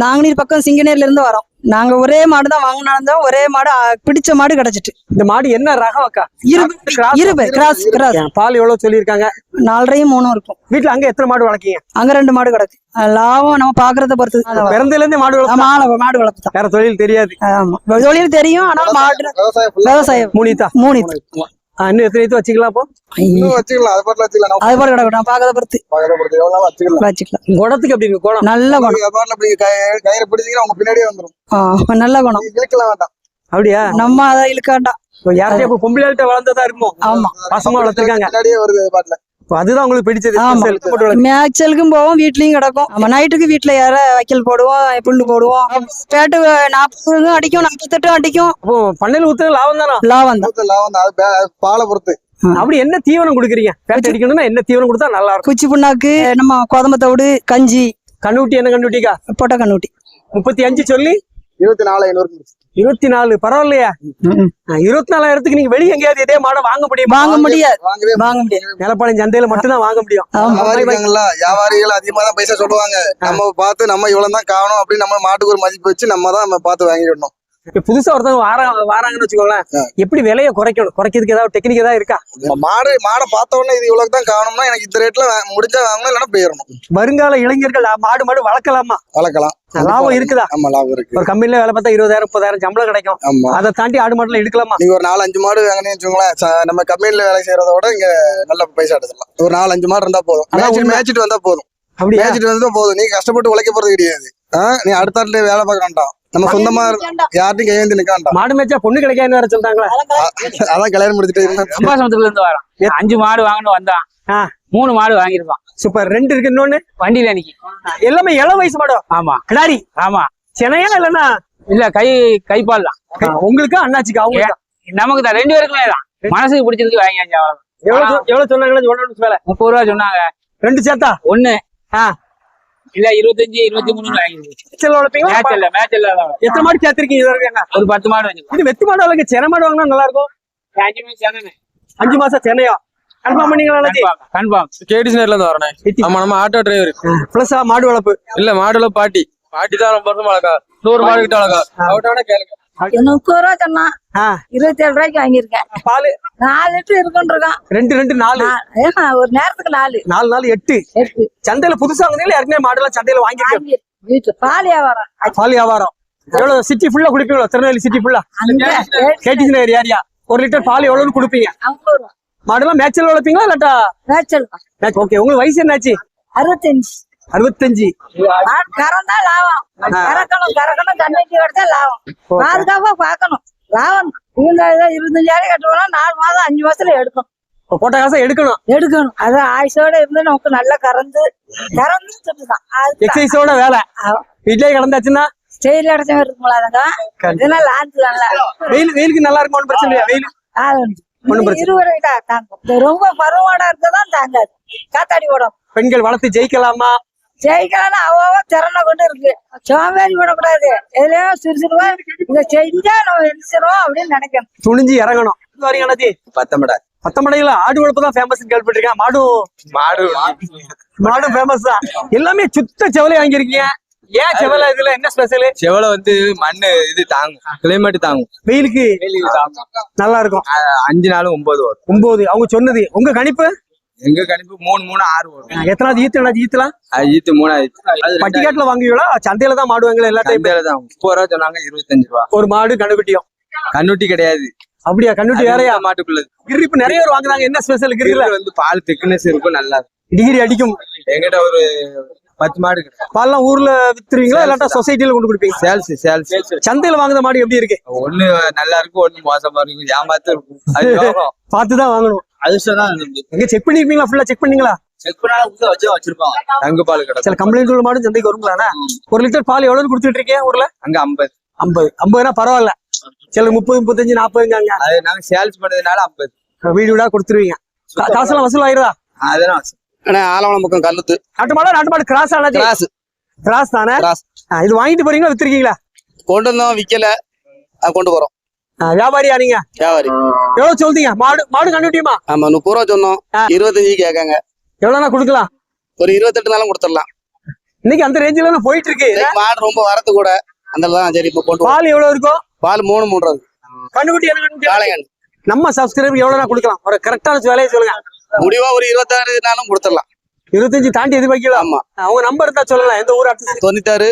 நாங்குநீர் பக்கம் சிங்கநேர்ல இருந்து வரோம். நாங்க ஒரே மாடு தான் வாங்கினாலும் ஒரே மாடு பிடிச்ச மாடு கிடைச்சிட்டு. இந்த மாடு என்ன ரகம் அக்கா? இருபது கிராஸ் கிராஸ் பால் எவ்வளவு சொல்லியிருக்காங்க? நாலரையும் மூணும் இருக்கும். வீட்டுல அங்க எத்தனை மாடு வளர்க்கீங்க? அங்க ரெண்டு மாடு கிடக்கு. லாபம் நம்ம பாக்குறத பொறுத்து தான். பிறந்ததுல இருந்தே மாடு ஆள- மாடு வளர்ப்பு வேற தொழில் தெரியாது. ஆமா தொழில் தெரியும் ஆனா மாடு விவசாயம் full ஆ இன்னும் எத்தனை இது வச்சுக்கலாம் அப்போ? இன்னும் வச்சுக்கலாம். அது பாட்டுல வச்சுக்கலாம். அது பாடு கிடக்கும் நான் பொறுத்து. பொறுத்து. வச்சுக்கலாம். வச்சுக்கலாம். குணத்துக்கு அப்படி இருக்கு? குணம்? நல்ல குணம். அது பாட்டுல அப்படி கய- கயிறை பிடிச்சீங்கன்னா உங்க பின்னாடியே வந்துரும். ஆ, நல்ல குணம். நீங்க இழுக்கலாம் வேண்டாம். அப்படியா? நம்ம அதை இழுக்காண்டா இப்போ யார்கிட்டயும் இப்போ பொம்பளையாள்கிட்ட வளர்ந்ததா இருக்குமோ? ஆமா. பசமா வளர்த்திருக்காங்க. பின்னாடியே வருது பாட்டுல. அதுதான் உங்களுக்கு பிடிச்சது. மேய்ச்சலுக்கும் போவோம் வீட்லயும் கிடக்கும். நம்ம நைட்டுக்கு வீட்டுல யார வைக்கல் போடுவோம் புல்லு போடுவோம். பேட்டு நாற்பது அடிக்கும் நாற்பத்தெட்டும் அடிக்கும். அப்போ பண்ணையில ஊத்துறது லாபம் தானா? லாபம் தான். லாபம் தான். பாலை பொறுத்து. அப்படி என்ன தீவனம் கொடுக்குறீங்க? பேட் அடிக்கணும்னா என்ன தீவனம் கொடுத்தா நல்லா இருக்கும்? குச்சி புண்ணாக்கு நம்ம கோதம்ப தவிடு கஞ்சி. கண்ணுட்டி என்ன கண்ணுட்டிக்கா பொட்டை கண்ணுட்டி முப்பத்தி அஞ்சு சொல்லி? இருபத்தி நாலு ஐநூறு இருபத்தி நாலு பரவாயில்லையா. இருபத்தி நாலாயிரத்துக்கு நீங்க வெளிய எங்கேயாவது இதே மாடை வாங்க முடியுமா? வாங்க முடியாது. வாங்கவே வாங்க முடியாது. நிலப்பாளையம் சந்தையில மட்டும்தான் வாங்க முடியும். வியாபாரிகள் அதிகமா தான் பைசா சொல்லுவாங்க. நம்ம பார்த்து நம்ம இவ்வளவு தான் காணும் அப்படின்னு நம்ம மாட்டுக்கு ஒரு மதிப்பு வச்சு நம்ம தான் நம்ம பார்த்து வாங்கிடணும். இப்ப புதுசா ஒருத்தவங்க வாரா வாராங்கன்னு வச்சுக்கோங்களேன். எப்படி விலையை குறைக்கணும்? குறைக்கிறதுக்கு ஏதாவது டெக்னிக் ஏதாவது இருக்கா? மாடு மாடை பார்த்த உடனே இது இவ்வளவு தான் காணும்னா எனக்கு இந்த ரேட்ல முடிஞ்சா வாங்கணும் இல்லைன்னா போயிடணும். வருங்கால இளைஞர்கள் மாடு மாடு வளர்க்கலாமா? வளர்க்கலாம். லாபம் இருக்குதா? ஆமா லாபம் இருக்கு. ஒரு கம்பெனில வேலை பார்த்தா இருபதாயிரம் முப்பதாயிரம் சம்பளம் கிடைக்கும். அதை தாண்டி ஆடு மாடுல எடுக்கலாமா நீங்க ஒரு நாலு அஞ்சு மாடு வாங்கினீங்கன்னு வச்சுக்கோங்களேன் நம்ம கம்பெனில வேலை செய்யறத விட இங்க நல்ல பைசா எடுத்துக்கலாம். ஒரு நாலு அஞ்சு மாடு இருந்தா போதும். மேய்ச்சிட்டு வந்தா போதும். அப்படியா? மேய்ச்சிட்டு வந்தா போதும். நீ கஷ்டப்பட்டு உழைக்க போறது கிடையாது. நீ அடுத்த வேலை பார்க்க வேண்டாம். நம்ம சொந்தமா யார்ட்டையும் கையேந்தி நிக்க வேண்டாம் மாடு மேய்ச்சா பொண்ணு கிடைக்காதுன்னு வேற சொல்றாங்களா அதான் கல்யாணம் முடிச்சுட்டு இருந்தேன் சம்பாசனத்துல இருந்து வரோம் அஞ்சு மாடு வாங்கணும் வந்தான். மூணு மாடு வாங்கியிருப்பான். சூப்பர். ரெண்டு இருக்கு இன்னொன்னு? வண்டியில அன்னைக்கு. எல்லாமே இளம் வயசு மாடு? ஆமா. கிடாரி. ஆமா. சென்னையா இல்லன்னா? இல்ல கை கைப்பால் தான். உங்களுக்கு அண்ணாச்சிக்கு அவங்க நமக்கு தான். ரெண்டு பேருக்குமே தான். மனசுக்கு பிடிச்சதுக்கு வாங்கியாச்சு அவ்வளவு எவ்வளவு எவ்வளவு வேலை முப்பது ரூபா சொன்னாங்க. ரெண்டு சேர்த்தா? ஒண்ணு. ஆ. இல்ல இருபத்தஞ்சு இருபத்தி மூணு மேட்ச் இல்ல மேட்ச் இல்ல எத்தனை மாடு சேர்த்திருக்கீங்க இது வரைக்கும் ஒரு பத்து மாடு இது வெத்து மாடு வளர்க்க சென மாடு வாங்கினா நல்லா இருக்கும் அஞ்சுமே சேர்ந்து அஞ்சு மாசம் சென்னையா? கன்ஃபார்ம் பண்ணீங்களா? கன்ஃபார்ம் கேடிஸ் நேர்ல இருந்து. ஆமா நம்ம ஆட்டோ டிரைவர் பிளஸ் மாடு வளர்ப்பு. இல்ல மாடுல பாட்டி. பாட்டி தான் ரொம்ப வருஷமா அழகா நூறு மாடு கிட்ட அழகா அவட்டோட கேளுங்க. முப்பது ரூபா சொன்னான் ஆ. இருபத்தி ஏழு ரூபாய்க்கு வாங்கியிருக்கேன். பால் நாலு லிட்டர் இருக்குன்னு இருக்கான் ரெண்டு ரெண்டு நாலு. ஒரு நேரத்துக்கு நாலு. நாலு நாலு எட்டு. எட்டு. சந்தையில புதுசா வாங்கினீங்களா? ஏற்கனவே மாடுலாம் சந்தையில வாங்கிருக்கேன் வாங்கி வீட்டு பால் வியாபாரம். பால் வியாபாரம். எவ்வளவு? சிட்டி ஃபுல்லா குடிப்பீங்களா? திருநெல்வேலி சிட்டி ஃபுல்லா கேட்டிஸ் நகர் ஏரியா ஒரு லிட்டர் பால் எவ்வளவுன்னு குடுப்பீங்க? மாடுலாம் மேய்ச்சல் வளர்ப்பீங்களா இல்லாட்டா? மேய்ச்சல் ஓகே. உங்களுக்கு வயசு என்னாச்சு? அறுபத்தஞ்சு. அறுபத்தஞ்சு. கறந்தா லாபம். கறக்கணும் கறக்கணும் தண்ணிக்கு கிடைச்சா லாபம். பாதுகாப்பா பார்க்கணும். லாபம். ஏதோ இருபத்தஞ்சாயிரம் கட்டுவோம்னா நாலு மாதம் அஞ்சு மாசத்துல எடுக்கும். போட்ட காசை எடுக்கணும். எடுக்கணும். அது ஆயுசோட இருந்து நமக்கு நல்லா கறந்து கறந்து அது எக்ஸசைஸோட வேலை. வீட்லயே கிடந்தாச்சுன்னா ஸ்டெயில் அடைச்ச மாதிரி இருக்குங்களா அதுங்க. இதெல்லாம் லாந்து நல்லா வெயில் வெயிலுக்கு நல்லா இருக்கும் ஒன்றும் பிரச்சனை இல்லையா? வெயில். இருபது தாங்கும். ரொம்ப பருவமாடா இருக்கதான் தாங்காது. காத்தாடி ஓடும். பெண்கள் வளர்த்து ஜெயிக்கலாமா? ஜெயிக்கலாம்னு அவ்வளவா திறனை கொண்டு இருக்கு. சோம்பேறி விடக்கூடாது. எதுலயும் சிறுசிறுவா இதை செஞ்சா நம்ம எரிச்சிருவோம் அப்படின்னு நினைக்கணும். துணிஞ்சு இறங்கணும். இது வரீங்க பத்தமடா. பத்தமடையில ஆடு வளர்ப்பு தான் ஃபேமஸ் கேள்விப்பட்டிருக்கேன். மாடும். மாடு. மாடும் ஃபேமஸ் தான். எல்லாமே சுத்த செவலை வாங்கியிருக்கீங்க. ஏன் செவலை இதுல? என்ன ஸ்பெஷல் செவலை வந்து மண்ணு இது தாங்கும். கிளைமேட் தாங்கும். வெயிலுக்கு. நல்லா இருக்கும். அஹ் அஞ்சு நாள் ஒன்பது வரும். ஒன்பது. அவங்க சொன்னது. உங்க கணிப்பு? எங்க கணிப்பு மூணு மூணு ஆறு வரும் எத்தனாவது ஈத்து ஈத்துலாம் ஈத்து ரெண்டாயிரத்து பட்டிக்காட்டுல வாங்குவீங்களா? சந்தையில தான் மாடுவாங்களா எல்லா டைம் சந்தையில தான் முப்பது ரூபா சொன்னாங்க இருபத்தஞ்சு ரூபா. ஒரு மாடு கண்ணுக்குட்டியும். கண்ணுட்டி கிடையாது. அப்படியா? கண்ணுட்டி வேறையா? மாட்டுக்குள்ளது. கிரி இப்ப நிறைய பேர் வாங்குறாங்க. என்ன ஸ்பெஷல் கிரில வந்து பால் திக்னஸ் இருக்கும் நல்லா இருக்கும். டிகிரி அடிக்கும். எங்கிட்ட ஒரு பத்து மாடு பால்லாம் ஊர்ல வித்துருவீங்களா? இல்லாட்டா சொசைட்டில கொண்டு கொடுப்பீங்க சேல்ஸ் சேல்ஸ் சந்தையில வாங்குற மாடு எப்படி இருக்கு? ஒண்ணு நல்லா இருக்கும் ஒண்ணு மோசமா இருக்கும். ஏமாத்து இருக்கும். அது யோகம். பார்த்து தான் வாங்கணும். அதிர்ஷ்டம் தான். எங்க செக் பண்ணிருப்பீங்களா? ஃபுல்லா செக் பண்ணீங்களா? செக் பண்ணாலும் உள்ள வச்சு வச்சிருப்பாங்க. தங்கு பால் கிடக்கும். சில கம்ப்ளைண்ட் உள்ள மாடு சந்தைக்கு வருங்களாண்ணா? ஒரு லிட்டர் பால் எவ்வளவு கொடுத்துட்டு இருக்கீங்க ஊர்ல? அங்க ஐம்பது. ஐம்பது. ஐம்பதுனா பரவாயில்ல. சில முப்பது முப்பத்தஞ்சு நாற்பதுங்காங்க. அது நாங்க சேல்ஸ் பண்ணதுனால ஐம்பது. வீடு வீடா கொடுத்துருவீங்க. கா- காசெல்லாம் வசூல் ஆயிருதா? அதெல்லாம் அண்ணா ஆலவளம் பக்கம் கல்லுத்து. நாட்டு மாடா நாட்டு மாடு கிராஸ் ஆனாச்சு கிராஸ். கிராஸ் தானே? கிராஸ். இது வாங்கிட்டு போறீங்களா வித்துருக்கீங்களா? கொண்டு வந்தோம் விக்கல. அது கொண்டு போறோம். வியாபாரியா நீங்க? வியாபாரி. எவ்வளவு சொல்றீங்க? மாடு மாடு கண்டுபிடியுமா ஆமா முப்பது ரூபா சொன்னோம். இருபத்தஞ்சு கேட்காங்க. எவ்வளவுனா கொடுக்கலாம்? ஒரு இருபத்தெட்டு நாளும் கொடுத்துடலாம். இன்னைக்கு அந்த ரேஞ்சில போயிட்டு இருக்கு மாடு ரொம்ப வரத்து கூட. அந்த சரி இப்ப கொண்டு. பால் எவ்வளவு இருக்கும்? பால் மூணு என்ன கண்ணுக்குட்டி காளைங்கன் நம்ம சப்ஸ்கிரைபர் எவ்வளவு கொடுக்கலாம்? ஒரு கரெக்டான வேலையை சொல்லுங்க. முடிவா ஒரு இருபத்தாறு நாளும் கொடுத்துடலாம். இருபத்தஞ்சு தாண்டி எதிர்பார்க்கலாம் ஆமா. அவங்க நம்பர் இருந்தா சொல்லலாம். எந்த ஊர் தொண்ணூத்தாறு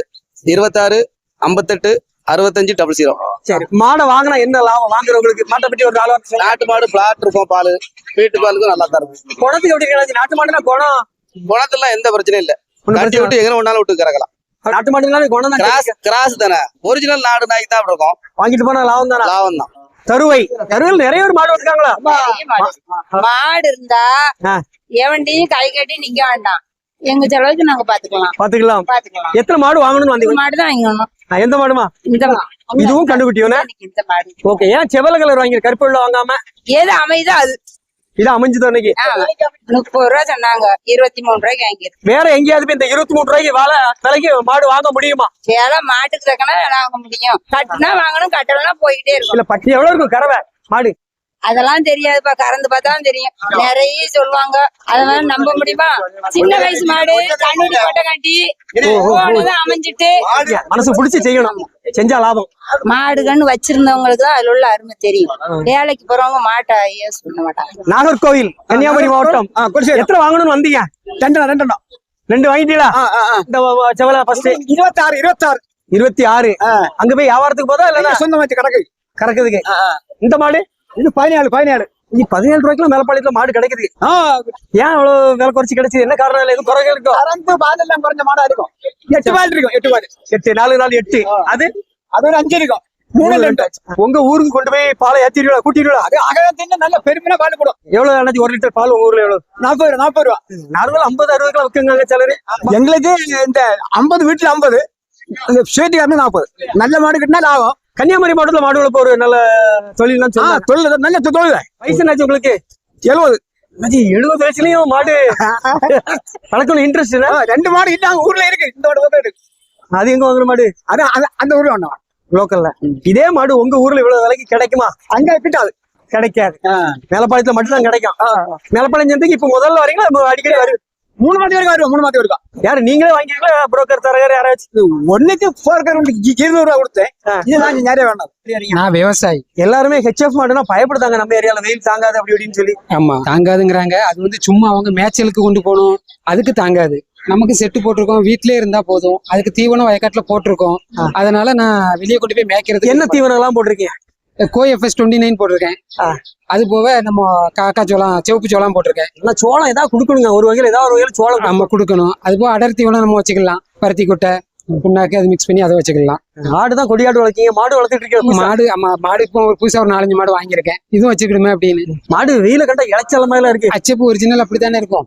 இருபத்தாறு ஐம்பத்தெட்டு அறுபத்தஞ்சு டபுள் ஜீரோ சரி. மாடை வாங்கினா என்ன லாபம்? வாங்குறவங்களுக்கு மாட்டை பத்தி ஒரு நாலு. நாட்டு மாடு பிளாட் இருக்கும் பால். வீட்டு பாலுக்கும் நல்லா தான் இருக்கும். குணத்துக்கு எப்படி கிடையாது நாட்டு மாடுனா குணம்? குணத்துல எந்த பிரச்சனையும் இல்ல. கட்டி விட்டு எங்க ஒன்னாலும் விட்டு கறக்கலாம். நாட்டு மாடுனாலே குணம் தான் கிராஸ் கிராஸ் தானே. ஒரிஜினல் நாடு நாய்க்கு தான் அப்படி இருக்கும். வாங்கிட்டு போனா லாபம் தானே? லாபம் தான் தருவை. தருவையில் நிறைய பேர் மாடு வச்சிருக்காங்களா? மாடு இருந்தா. எவன்டையும் கை கட்டி நிக்க வேண்டாம். எங்க செலவுக்கு நாங்க பாத்துக்கலாம். பாத்துக்கலாம். எத்தனை மாடு வாங்கணும்னு வந்தீங்க? மாடு தான் வாங்கணும் எந்த மாடுமா? இந்த இதுவும் கண்டுபிட்டியோனே இந்த மாடு. ஓகே ஏன் செவல கலர் வாங்கி கருப்பு வெள்ளை வாங்காம? எது அமைதோ அது? இது அமைஞ்சது அன்னைக்கு முப்பது ரூபா சொன்னாங்க. இருபத்தி மூணு ரூபாய்க்கு வாங்கிருக்கு வேற எங்கேயாவது இந்த இருபத்தி மூணு ரூபாய்க்கு வேலை விலைக்கு மாடு வாங்க முடியுமா? சேலை மாட்டுக்கு தக்கன வாங்க முடியும். கட்டுனா வாங்கணும் கட்டலன்னா போய்கிட்டே இருக்கும். இல்ல பட்டி எவ்வளவு இருக்கும்? கறவை. மாடு. அதெல்லாம் தெரியாதுப்பா கறந்து பார்த்தா தான் தெரியும். நிறைய சொல்லுவாங்க. அதெல்லாம் நம்ப முடியுமா? சின்ன வயசு மாடு கண்ணுடி கொட்டை கட்டி அமைஞ்சிட்டு மனசு பிடிச்சி செய்யணும். செஞ்சா லாபம். மாடு கண்ணு வச்சிருந்தவங்களுக்கு தான் அதுல உள்ள அருமை தெரியும். வேலைக்கு போறவங்க மாட்டை யூஸ் பண்ண மாட்டாங்க. நாகர்கோவில் கன்னியாகுமரி மாவட்டம். எத்தனை வாங்கணும்னு வந்தீங்க? ரெண்டு ரெண்டு ரெண்டு. வாங்கிட்டீங்களா? இந்த செவல ஃபர்ஸ்ட் இருபத்தாறு இருபத்தாறு. இருபத்தி ஆறு. அங்க போய் வியாபாரத்துக்கு போதா இல்லன்னா? சொந்த வச்சு கிடக்கு. கறக்குதுக்கு இந்த மாடு? இது பதினேழு பதினேழு. நீ பதினேழு ரூபாய்க்குலாம் மேலப்பாளையத்துல மாடு கிடைக்குது. ஏன் அவ்வளவு விலை குறைச்சு கிடைச்சது? என்ன காரணம் இல்ல? எதுவும் குறைகள் இருக்கோ? கறந்து பால் எல்லாம் குறைஞ்ச மாடா இருக்கும். எட்டு பால் இருக்கும் எட்டு பால். எட்டு நாலு நாலு எட்டு. அது? அது ஒரு அஞ்சு இருக்கும். மூணு ரெண்டு உங்க ஊருக்கு கொண்டு போய் பாலை ஏத்திடுவா கூட்டிடுவா அது அகலத்தின் நல்ல பெருமையா பால் போடும். எவ்வளவு அண்ணாச்சி ஒரு லிட்டர் பால் உங்க ஊர்ல எவ்வளவு? நாற்பது ரூபா நாற்பது ரூபா. நார்மலா ஐம்பது அறுபதுக்குலாம் விற்குங்க சிலரு. எங்களுக்கு இந்த ஐம்பது வீட்டுல ஐம்பது. இந்த ஸ்வீட்டுக்காரனு நாற்பது. நல்ல மாடு கிட்டினா லாபம். கன்னியாகுமரி மாவட்டத்துல மாடு வளர்ப்பு ஒரு நல்ல தொழில் தொழில் நல்ல தொழில். வயசு என்னாச்சு உங்களுக்கு? எழுபது எழுபது வயசுலயும் மாடு வளர்க்கணும் இன்ட்ரெஸ்ட் ரெண்டு மாடு இல்லாம ஊர்ல இருக்கு. இந்த மாடு இருக்கு. அது எங்க வாங்குற மாடு? அது அந்த ஊர்ல ஒண்ணு லோக்கல்ல இதே மாடு உங்க ஊர்ல இவ்வளவு விலைக்கு கிடைக்குமா? அங்க கிட்டாது கிடைக்காது. மேலப்பாளையத்துல மட்டும் தான் கிடைக்கும் மேலப்பாளையம் சந்தைக்கு இப்ப முதல்ல வரீங்களா? அடிக்கடி வருது மூணு மாதம் வரைக்கும் வருவோம் மூணு மாதம் வரைக்கும் யாரு நீங்களே வாங்கிக்கலாம் புரோக்கர் தரகர் யாராச்சும் ஒண்ணுக்கு போர்க்கர் இருநூறு ரூபா கொடுத்தேன். இதுதான் நிறைய வேண்டாம். நான் விவசாயி. எல்லாருமே ஹெச்எஃப் மாடுனா பயப்படுதாங்க நம்ம ஏரியால. வெயில் தாங்காது அப்படி இப்படின்னு சொல்லி. ஆமா. தாங்காதுங்கிறாங்க. அது வந்து சும்மா அவங்க மேய்ச்சலுக்கு கொண்டு போகணும். அதுக்கு தாங்காது. நமக்கு செட்டு போட்டிருக்கோம். வீட்லயே இருந்தா போதும். அதுக்கு தீவனம் வயக்காட்டுல போட்டிருக்கோம். அதனால நான் வெளியே கொண்டு போய் மேய்க்கிறது என்ன தீவனம் எல்லாம் போட்டிருக்கீங்க? கோ எஃப்எஸ் டுவெண்ட்டி நைன் போட்டிருக்கேன். அது போக நம்ம காக்கா சோளம் சிவப்பு சோளம் போட்டிருக்கேன். ஆனா சோளம் ஏதாவது கொடுக்கணுங்க. ஒரு வகையில ஏதாவது ஒரு வகையில சோளம் நம்ம கொடுக்கணும். அது போக அடர் தீவனம் நம்ம வச்சுக்கலாம். பருத்தி கொட்டை புண்ணாக்கு அது மிக்ஸ் பண்ணி அதை வச்சுக்கலாம். ஆடு தான் கொடியாடு வளர்க்கீங்க. மாடு வளர்த்துட்டு இருக்கீங்க மாடு ஆமா மாடு இப்போ ஒரு புதுசா ஒரு நாலஞ்சு மாடு வாங்கியிருக்கேன். இதுவும் வச்சுக்கிடுமே அப்படின்னு. மாடு வெயில கண்டா இளைச்சல மாதிரி இருக்கு. அச்சப்பு ஒரிஜினல் அப்படித்தானே இருக்கும்.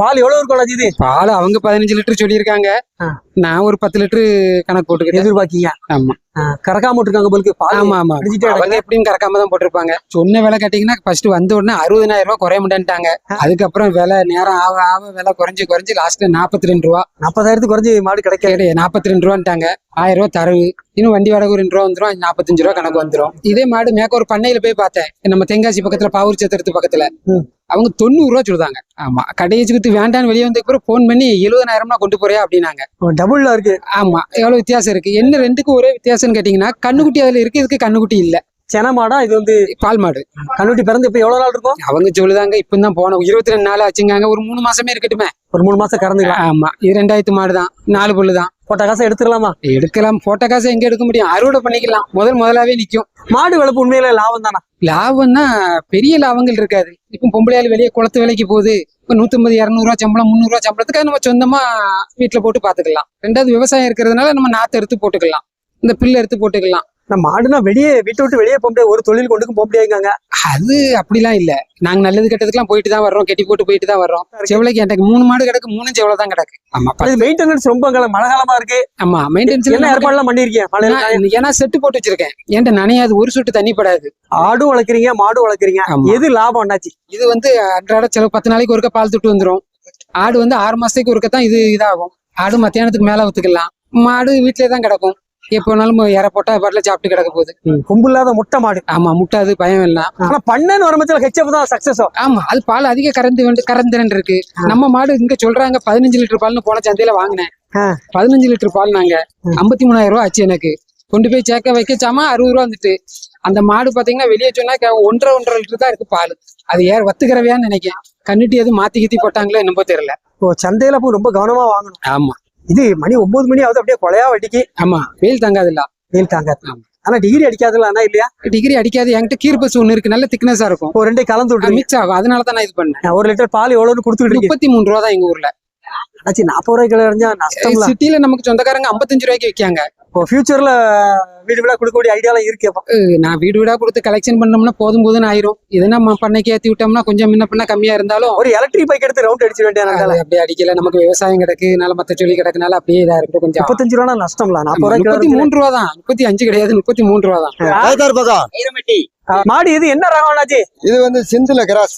பால் எவ்வளவு இருக்கும் அஜித் பால் அவங்க பதினஞ்சு லிட்டர் சொல்லியிருக்காங்க. நான் ஒரு பத்து லிட்டர் கணக்கு போட்டுக்கிட்டேன். எதிர்பார்க்கீங்க? ஆமா. கறக்காம விட்டுருக்காங்க போலுக்கு பால் ஆமா ஆமா. அவங்க எப்படியும் கறக்காம தான் போட்டிருப்பாங்க. சொன்ன விலை கேட்டீங்கன்னா ஃபர்ஸ்ட் வந்த உடனே அறுபதாயிரம் ரூபாய் குறைய முடியான்ட்டாங்க அதுக்கப்புறம் விலை நேரம் ஆக ஆக விலை குறைஞ்சு குறைஞ்சு லாஸ்ட்ல நாற்பத்தி ரெண்டு ரூபா. நாற்பதாயிரத்துக்கு குறைஞ்சு மாடு கிடைக்காது கிடையாது நாற்பத்தி ரெண்டு ரூபான்ட்டாங்க. ஆயிரம் ரூபாய் தரவு இன்னும் வண்டி வாடகை ஒரு ரெண்டு ரூபா வந்துரும் நாற்பத்தஞ்சு ரூபா கணக்கு வந்துரும். இதே மாடு மேக்க ஒரு பண்ணையில போய் பார்த்தேன். நம்ம தென்காசி பக்கத்துல பாவூர் சத்திரத்து பக்கத்துல. அவங்க தொண்ணூறு ரூபா சொல்லுதாங்க. ஆமா. கடையை சுத்தி வேண்டான்னு வெளியே வந்த அப்புறம் ஃபோன் பண்ணி எழுபதாயிரம்னா கொண்டு போறியா அப்படின்னாங்க. டபுள்ல இருக்கு. ஆமா. எவ்வளவு வித்தியாசம் இருக்கு? என்ன ரெண்டுக்கும் ஒரே வித்தியாசம்னு கேட்டீங்கன்னா கண்ணுக்குட்டி அதுல இருக்கு இதுக்கு கண்ணுக்குட்டி இல்ல. சென மாடா? இது வந்து பால் மாடு. கண்ணுட்டி பிறந்து இப்ப எவ்வளவு நாள் இருக்கும்? அவங்க சொல்லுதாங்க இப்பதான் போனோம். இருபத்தி ரெண்டு நாள் ஆச்சுங்காங்க. ஒரு மூணு மாசமே இருக்கட்டுமே. ஒரு மூணு மாசம் கறந்துக்கலாம் ஆமா. இது ரெண்டாயிரத்து மாடு தான். நாலு புல்லு தான். போட்ட காசை எடுத்துக்கலாமா? எடுக்கலாம். போட்ட காசு எங்க எடுக்க முடியும்? அறுவடை பண்ணிக்கலாம். முதல் முதலாவே நிக்கும். மாடு வளர்ப்பு உண்மையில லாபம் தானா? லாபம்னா பெரிய லாபங்கள் இருக்காது. இப்போ பொம்பளையாள் வெளியே குளத்து வேலைக்கு போகுது. இப்போ நூத்தம்பது இரநூறுவா சம்பளம் முந்நூறுவா சம்பளத்துக்கு நம்ம சொந்தமா வீட்டுல போட்டு பாத்துக்கலாம் ரெண்டாவது விவசாயம் இருக்கிறதுனால நம்ம நாத்து எடுத்து போட்டுக்கலாம். இந்த பில்லு எடுத்து போட்டுக்கலாம். நம்ம மாடுனா வெளியே வீட்டை விட்டு வெளியே போக முடியாது. ஒரு தொழில் கொண்டுக்கும் போக முடியாதுங்க அது அப்படிலாம் இல்ல. நாங்க நல்லது கெட்டதுக்கெல்லாம் போயிட்டு தான் வர்றோம். கெட்டி போட்டு போயிட்டு தான் வர்றோம் செவலைக்கு எனக்கு மூணு மாடு கிடக்கு மூணு செவலை தான் கிடக்கு. ஆமா அது மெயின்டெனன்ஸ் ரொம்ப மழை காலமா இருக்கு. ஆமா மெயின்டெனன்ஸ் என்ன ஏற்பாடுலாம் பண்ணிருக்கீங்க? மழையில ஏன்னா செட்டு போட்டு வச்சிருக்கேன். ஏன்ட்ட நனையாது ஒரு சொட்டு தண்ணி படாது. ஆடும் வளர்க்குறீங்க மாடும் வளர்க்குறீங்க. எது லாபம் அண்ணாச்சி இது வந்து அன்றாட செலவு. பத்து நாளைக்கு ஒருக்க பால் தொட்டு வந்துரும். ஆடு வந்து ஆறு மாசத்துக்கு ஒருக்க தான் இது இதாகும். ஆடு மத்தியானத்துக்கு மேல ஊத்துக்கலாம் மாடு வீட்டிலே தான் கிடக்கும். எப்போனாலும் இற போட்டா பாட்டில சாப்பிட்டு கிடக்க போகுது. கொம்பு இல்லாத முட்டை மாடு. ஆமா முட்டாது பயம் இல்லை. ஆனா பண்ணன்னு வரும்போது ஹெச்எப் தான் சக்சஸ் ஆமா அது பால் அதிக கறந்து வந்து இருக்கு. நம்ம மாடு இங்க சொல்றாங்க பதினஞ்சு லிட்டர் பால்னு போன சந்தையில வாங்கினேன். பதினஞ்சு லிட்டர் பால் நாங்க. ஐம்பத்தி மூணாயிரம் ரூபாய் ஆச்சு எனக்கு. கொண்டு போய் சேர்க்க வைக்கச்சாமா அறுபது ரூபா வந்துட்டு. அந்த மாடு பாத்தீங்கன்னா வெளியே சொன்னா ஒன்றரை ஒன்றரை லிட்டர் தான் இருக்கு பால். அது ஏன் வத்துக்கிறவையான்னு நினைக்கிறேன். கண்ணுட்டி எதுவும் மாத்தி கித்தி போட்டாங்களோ என்னமோ தெரியல. ஓ சந்தையில போய் ரொம்ப கவனமா வாங்கணும். ஆமா. இது மணி ஒன்பது மணி ஆகுது அப்படியே கொலையா வட்டிக்கு. ஆமா வெயில் தாங்காதுல்ல. வெயில் தாங்க ஆனா டிகிரி அடிக்காதுல்ல ஆனா இல்லையா? டிகிரி அடிக்காது என்கிட்ட கீர்பஸ் ஒண்ணு இருக்கு நல்ல திக்னஸா இருக்கும். ஒரு ரெண்டே கலந்து விட்டுருங்க மிக்ஸ் ஆகும் அதனால தான் நான் இது பண்ணேன். ஒரு லிட்டர் பால் எவ்வளவுன்னு கொடுத்துட்டு முப்பத்தி மூணு ரூபா தான் எங்க ஊர்ல. ஆச்சு நாற்பது ரூபாய்க்கு நஷ்டம் சிட்டில நமக்கு சொந்தக்காரங்க ஐம்பத்தஞ்சு ரூபாய்க்கு விற்காங்க. இப்போ ஃபியூச்சர்ல வீடு வீடா கொடுக்கக்கூடிய ஐடியாலாம் இருக்கு நான் வீடு வீடா கொடுத்து கலெக்ஷன் பண்ணோம்னா போதும் போதும்னு ஆயிரும். இதை நம்ம பண்ணைக்கு ஏத்தி விட்டோம்னா கொஞ்சம் முன்ன பண்ண கம்மியா இருந்தாலும் ஒரு எலக்ட்ரிக் பைக் எடுத்து ரவுண்ட் அடிச்சிட வேண்டிய அப்படியே அடிக்கல. நமக்கு விவசாயம் கிடக்கு நல்ல மத்த சொல்லி கிடக்குனால அப்படியே இதா இருக்கு கொஞ்சம். முப்பத்தஞ்சு ரூபா நஷ்டம்ல முப்பத்தி மூணு ரூபா தான் முப்பத்தி அஞ்சு கிடையாது முப்பத்தி மூணு ரூபா தான் மாடு இது என்ன ரகம் அண்ணாச்சி? இது வந்து சிந்துல கிராஸ்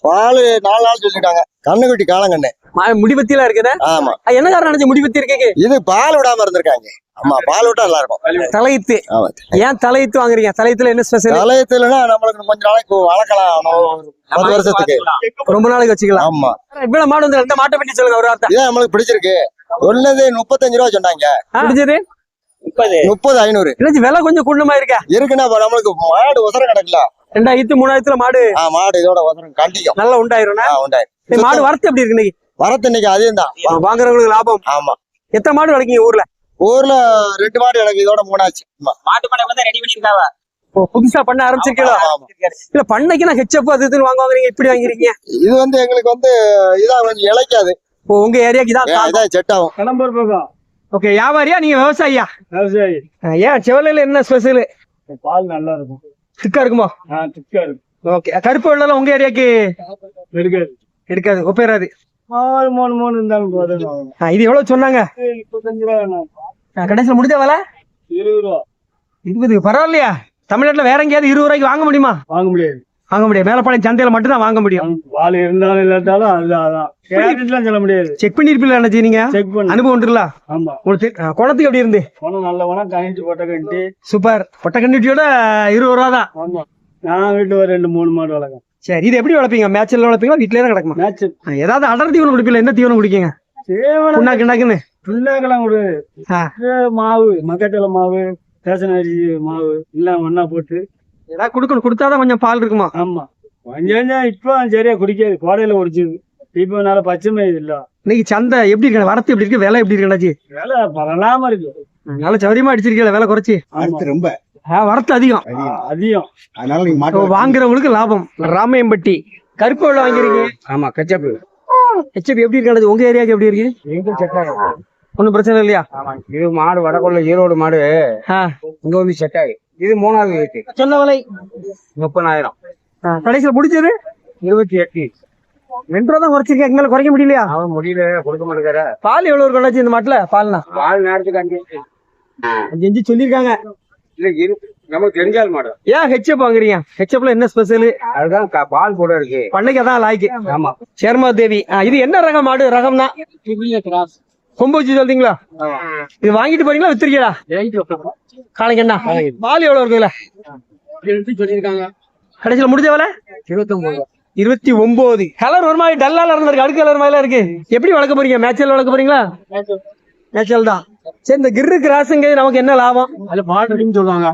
பால் நாலு நாள் சொல்லிட்டாங்க. கண்ணுக்குட்டி காலங்கண்ணு மா- முடிவத்தில இருக்குது? ஆமா. என்ன காரணம் நினைச்சு முடிவத்தி இருக்கீங்க இது பால் விடாம இருந்திருக்காங்க. ஆமா பால் விட்டா நல்லா இருக்கும் தலையீத்து. ஏன் தலையீத்து வாங்குறீங்க? தலையீத்துல என்ன ஸ்பெஷல் கலையத்துலன்னா நம்மளுக்கு கொஞ்ச நாளைக்கு வளர்க்கலாம். பத்து வருஷத்துக்கு. ரொம்ப நாளைக்கு வச்சுக்கலாம். ஆமா. இவ்வளவு மாடு வந்து இந்த மாட்டை பற்றி சொல்லுங்க ஒரு வார்த்தை. நம்மளுக்கு பிடிச்சிருக்கு? ஒன்னது முப்பத்தஞ்சு ரூபா சொன்னாங்க. பிடிச்சது? முப்பது. ஐநூறு. இல்லச்சு விலை கொஞ்சம் குண்டமா இருக்கா? இருக்குன்னா நம்மளுக்கு மாடு உசரம் கிடக்கல. ரெண்டாயிரத்து மூணாயிரத்துல மாடு? ஆ மாடு இதோட உசரம் கண்டிக்கும். நல்லா உண்டாயிரும். மாடு வரத்து எப்படி இருக்கு இன்னைக்கு? வரத்து இன்னைக்கு அதிகம் தான் வாங்குறவங்களுக்கு லாபம். ஆமா. எத்தனை மாடு வளர்க்கீங்க ஊர்ல? ஊர்ல ரெண்டு மாடு எனக்கு இதோட மூணாச்சு. மாட்டு பண்ணை வந்து ரெடி பண்ணிருக்காவ புதுசா பண்ண ஆரம்பிச்சிருக்கீங்களா. இல்ல பண்ணைக்கு நான் ஹெச்எப் அது இதுன்னு வாங்க வாங்குறீங்க இப்படி வாங்கிருக்கீங்க? இது வந்து எங்களுக்கு வந்து இதா கொஞ்சம் இழைக்காது. உங்க ஏரியாக்கு இதான் செட் ஆகும் கடம்பூர் பக்கம். ஓகே வியாபாரியா? நீங்க விவசாயியா? விவசாயி. ஏன் செவலையில என்ன ஸ்பெஷல் பால் நல்லா இருக்கும் திக்கா இருக்குமா? திக்கா இருக்கும். ஓகே கருப்பு வெள்ளம் உங்க ஏரியாக்கு? இருக்காது. எடுக்காது ஒப்பேராது. ஆறு மூணு மூணு இருந்தாலும் போதும். இது எவ்வளவு சொன்னாங்க? கடைசியில முடிஞ்ச விலை? இருபது ரூபா. இருபது பரவாயில்லையா? தமிழ்நாட்டுல வேற எங்கேயாவது இருபது ரூபாய்க்கு வாங்க முடியுமா? வாங்க முடியாது. வாங்க முடியாது. மேலப்பாளையம் சந்தையில மட்டும் தான் வாங்க முடியும். பால் இருந்தாலும் இல்லாட்டாலும் அதுதான் சொல்ல முடியாது. செக் பண்ணிருப்பீங்களா அண்ணாச்சி நீங்க? செக் பண்ணு. அனுபவம் உண்டுல ஆமா. உங்களுக்கு குளத்துக்கு எப்படி இருந்து? பணம் நல்ல பணம் கணிச்சு போட்ட கணிட்டு சூப்பர். பொட்டை கண்டிட்டியோட இருபது ரூபா தான். ஆமா. நான் வீட்டுல ஒரு ரெண்டு மூணு மாடு வளர்க்கேன் சரி இது எப்படி வளர்ப்பீங்க? மேட்ச்ல வளர்ப்பீங்களா? வீட்லயே தான் கிடக்குமா? மேட்ச் ஏதாவது அடர் தீவனம் குடிப்பீங்களா? என்ன தீவனம் குடிக்கீங்க? புண்ணாக்கு கிண்ணாக்குன்னு? பிள்ளைக்கெல்லாம் கொடு. மாவு மக்கட்டல மாவு ரேஷன் அரிசி மாவு எல்லாம் ஒண்ணா போட்டு ஏதாவது கொடுக்கணும். கொடுத்தாதான் கொஞ்சம் பால் இருக்குமா? ஆமா. கொஞ்சம் இப்போ சரியா குடிக்காது. கோடையில குடிச்சது இப்போ நல்ல பச்சைமை இல்ல. இன்னைக்கு சந்தை எப்படி இருக்கு? வரத்து எப்படி இருக்கு? விலை எப்படி இருக்கு வேலை பரலாம இருக்கு. நல்ல சௌரியமா அடிச்சிருக்கீங்க விலை குறைச்சி. ரொம்ப. வரத்து அதிகம். அதிகம். அதனால நீங்க வாங்குறவங்களுக்கு லாபம். ராமையம்பட்டி. கருப்பு வெள்ளம் வாங்கிருக்கீங்க? ஆமா கச்சப்பு. ஹெச்எப் எப்படி இருக்கு உங்க ஏரியாக்கு எப்படி இருக்கு? எங்க செட் ஆகும் ஒன்றும் பிரச்சனை இல்லையா? ஆமா இது மாடு வடக்குள்ள ஈரோடு மாடு. இங்க வந்து செட் இது மூணாவது வீட்டு. சொன்ன விலை? முப்பதாயிரம். கடைசியில முடிச்சது இருபத்தி எட்டு. ரெண்டு ரூபா தான் குறைச்சிருக்கேன். எங்க மேல குறைக்க முடியலையா? அவன் முடியல கொடுக்க மாட்டேங்கார பால் எவ்வளவு இருக்கும் அண்ணாச்சி இந்த மாட்டுல? பால்னா? பால் நேரத்துக்கு அஞ்சு அஞ்சு அஞ்சு சொல்லியிருக்காங்க. இல்ல இரு. நமக்கு தெரிஞ்சால் மாடு. ஏன் ஹெச்எப் வாங்குறீங்க? ஹெச்எப்ல என்ன ஸ்பெஷல் அதுதான் பால் கூட இருக்கு. பண்ணைக்கு அதான் லாய்க்கு. ஆமா. சேர்மா தேவி. இது என்ன ரகம் மாடு? ரகம் தான் கொம்பு வச்சு சொல்றீங்களா? இது வாங்கிட்டு போறீங்களா வித்துருக்கீங்களா? என்ன? பால் எவ்வளவு இருக்குல்ல சொல்லியிருக்காங்க. கடைசியில முடிஞ்ச வேலை? இருபத்தொன்பது இருபத்தி ஒன்பது கலர் ஒரு மாதிரி டல்லால இருந்திருக்கு. அடுக்கு கலர் மாதிரி இருக்கு. எப்படி வளர்க்க போறீங்க? மேட்சல் வளர்க்க போறீங்களா? மேட்சல் தான். சரி இந்த கிரு கிராஸுங்க நமக்கு என்ன லாபம்? அது மாடு சொல்லுவாங்க.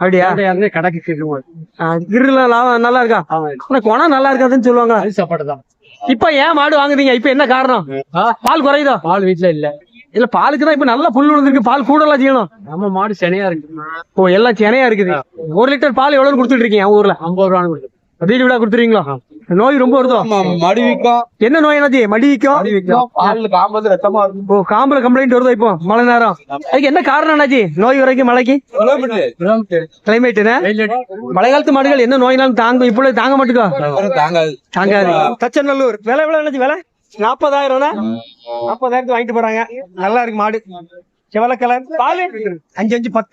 அப்படியா? கடைக்கு லாபம் நல்லா இருக்கா? ஆனா குணம் நல்லா இருக்காதுன்னு சொல்லுவாங்க சாப்பாடு தான் இப்ப ஏன் மாடு வாங்குறீங்க? இப்ப என்ன காரணம்? பால் குறையுதோ? பால் வீட்டுல இல்ல. இல்ல பாலுக்கு தான் இப்ப நல்ல புல் விழுந்திருக்கு பால் கூடலாம் செய்யணும். நம்ம மாடு சனியா இருக்கு. ஓ எல்லாம் சென்னையா இருக்குது. ஒரு லிட்டர் பால் எவ்வளவு கொடுத்துட்டு இருக்கீங்க ஊர்ல? ஐம்பது ரூபான்னு கொடுத்து வீடு வீடா கொடுத்துறீங்களா நோய் ரொம்ப வருதோ? மடி விற்கும். என்ன நோய் என்னது மடி விக்கும் பால் காம்பது ரத்தமா இருக்கும் ஓ காம்புல கம்ப்ளைண்ட் வருதோ இப்போ? மழை நேரம். அதுக்கு என்ன காரணம் என்னாச்சு? நோய் வரைக்கும் மழைக்கு? கிளைமேட்டுனா மழை காலத்து மாடுகள் என்ன நோயினாலும் தாங்கும். இப்போ தாங்க மாட்டுக்கோ? தாங்காது. தாங்காது. தச்சநல்லூர். விலை எவ்வளவு என்னச்சு? விலை? நாற்பதாயிரம்னா நாற்பதாயிரத்து வாங்கிட்டு போறாங்க. நல்லா இருக்கு மாடு. செவல கலர் பால் அஞ்சு அஞ்சு பத்து.